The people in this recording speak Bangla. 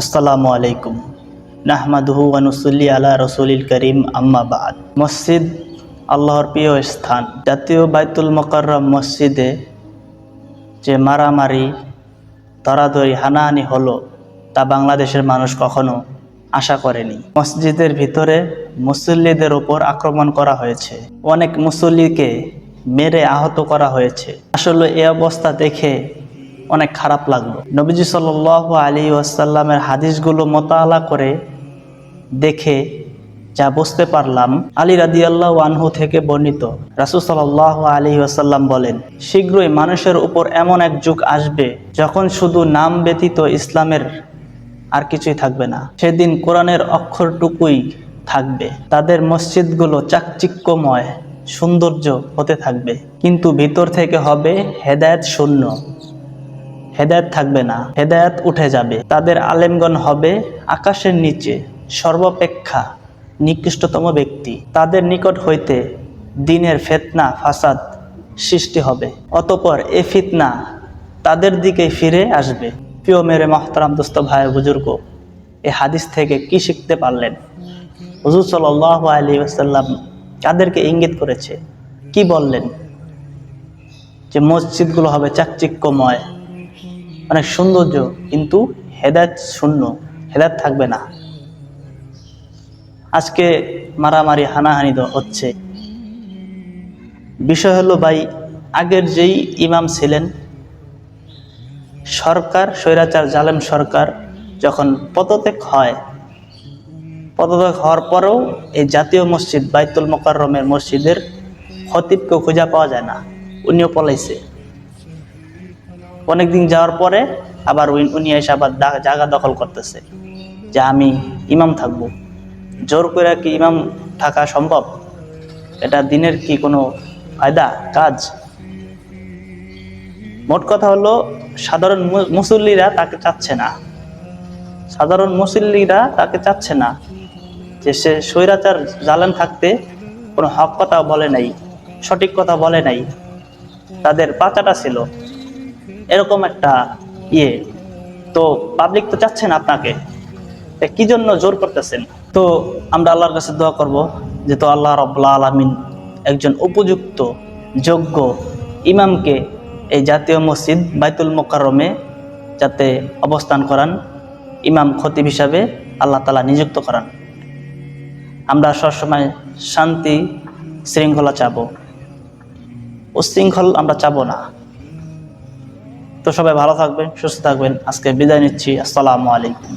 আসসালামু আলাইকুম। নাহমাদুহু ওয়ানুসল্লি আলা রসুলিল করিম আম্মাবাদ মসজিদ আল্লাহর প্রিয় স্থান। জাতীয় বাইতুল মকররম মসজিদে যে মারামারি ধরাধরি হানাহানি হলো, তা বাংলাদেশের মানুষ কখনো আশা করেনি। মসজিদের ভিতরে মুসল্লিদের ওপর আক্রমণ করা হয়েছে। অনেক মুসল্লিকে মেরে আহত করা হয়েছে। আসলে এ অবস্থা দেখে অনেক খারাপ লাগল। নবীজি সাল আলী ওয়াসাল্লামের হাদিসগুলো মোতালা করে দেখে যা বুঝতে পারলাম, আলী রাদিয়াল্লাহ আনহু থেকে বর্ণিত। রাসুল সাল আলী ওয়াসাল্লাম বলেন, শীঘ্রই মানুষের উপর এমন এক যুগ আসবে যখন শুধু নাম ব্যতীত ইসলামের আর কিছুই থাকবে না। সেদিন কোরআনের অক্ষরটুকুই থাকবে। তাদের মসজিদগুলো চাকচিক্যময়, সৌন্দর্য হতে থাকবে। কিন্তু ভিতর থেকে হবে হেদায়েত শূন্য। হেদায়েত থাকবে না, হেদায়েত উঠে যাবে। তাদের আলেমগণ হবে আকাশের নিচে, সর্বাপেক্ষা নিকৃষ্টতম ব্যক্তি। তাদের নিকট হইতে দিনের ফেতনা, ফাসাদ সৃষ্টি হবে। অতপর এ ফিতনা তাদের দিকে ফিরে আসবে। প্রিয় মেরে মহতারাম দোস্ত, ভাই, বুজুর্গ, এ হাদিস থেকে কি শিখতে পারলেন? হুজুর সাল আলী আসাল্লাম কাদেরকে ইঙ্গিত করেছে? কি বললেন? যে মসজিদগুলো হবে চাকচিক্যময় অনেক সৌন্দর্য, কিন্তু হেদায়ত শূন্য, হেদায়ত থাকবে না। আজকে মারামারি, হানাহানি তো হচ্ছে। বিষয় হলো ভাই, আগের যেই ইমাম ছিলেন, সরকার, স্বৈরাচার, জালেম সরকার, যখন পদত্যাগ হয়, পদত্যাগ হওয়ার পরেও এই জাতীয় মসজিদ, বাইতুল মোকাররমের মসজিদের খতিবকেও খুঁজে পাওয়া যায় না। উনিও পলাইছে। অনেকদিন যাওয়ার পরে আবার উনি- এসে আবার জায়গা দখল করতেছে যে আমি ইমাম থাকব। জোর করে কি ইমাম থাকা সম্ভব? এটা দিনের কি কোনো ফায়দা, কাজ? মোট কথা হলো, সাধারণ মুসল্লিরা তাকে চাচ্ছে না। সাধারণ মুসল্লিরা তাকে চাচ্ছে না যে সে স্বৈরাচার জ্বালান থাকতে কোনো হক কথা বলে নাই, সঠিক কথা বলে নাই। তাদের পাচাটা ছিল। এরকম একটা ইয়ে। তো পাবলিক তো চাচ্ছেন আপনাকে। কি জন্য জোর করতেছেন? তো আমরা আল্লাহর কাছে দোয়া করব যে, তো আল্লাহ রব্লা আলমিন একজন উপযুক্ত, যোগ্য ইমামকে এই জাতীয় মসজিদ বাইতুল মোকাররমে যাতে অবস্থান করান, ইমাম খতিব হিসাবে আল্লাহ তালা নিযুক্ত করান। আমরা সবসময় শান্তি, শৃঙ্খলা চাব। উশৃঙ্খল আমরা চাবো না। তো সবাই ভালো থাকবেন সুস্থ থাকবেন। আজকে বিদায় নিচ্ছি। আসসালামু আলাইকুম।